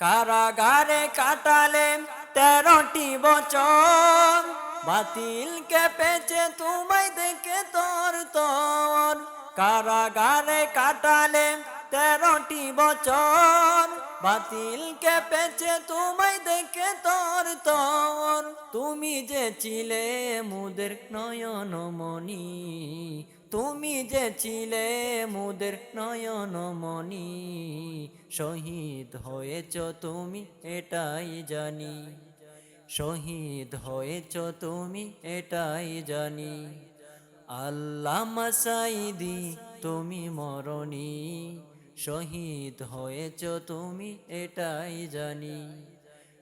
কারাগারে কাটালেন তেরোটি বছর। বাতিল কেঁপেছে, তোমায় দেখে তোর তোর। কারাগারে কাটালেন তেরোটি বছর। বাতিল কেঁপেছে, তোমায় দেখে তোর তোর। তুমি যে ছিলে মুদের নয়নমণি তুমি যে ছিলে মুদের নয়নমণি শহীদ হয়েছ তুমি এটাই জানি। শহীদ হয়েছ তুমি এটাই জানি। আল্লাহ মাসাইদি তুমি মরণি, শহীদ হয়েছ তুমি এটাই জানি।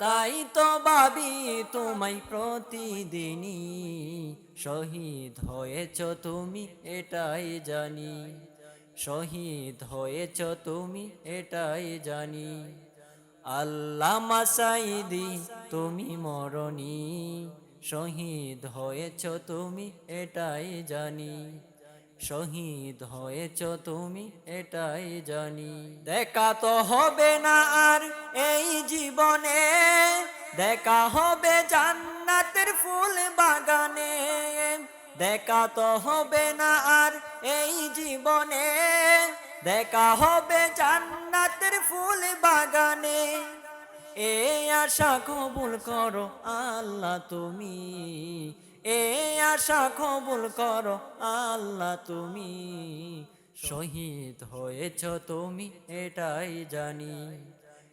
তাই তো ভাবি তোমায় প্রতিদিনই শহীদ হয়েছ তুমি, এটাই জানি। শহীদ হয়েছ তুমি, এটাই জানি। আল্লাহ মাসাইদি তুমি মরণি, শহীদ হয়েছ তুমি, এটাই জানি। শহীদ হয়েছ তুমি, এটাই জানি। দেখা তো হবে না আর এই জীবনে দেখা হবে জান্নাতের ফুল বাগানে। দেখা তো হবে না আর এই জীবনে। দেখা হবে জান্নাতের ফুল বাগানে। এ আশা কবুল করো আল্লাহ তুমি। এ আশা কবুল করো আল্লাহ তুমি। শহীদ হয়েছ তুমি, এটাই জানি।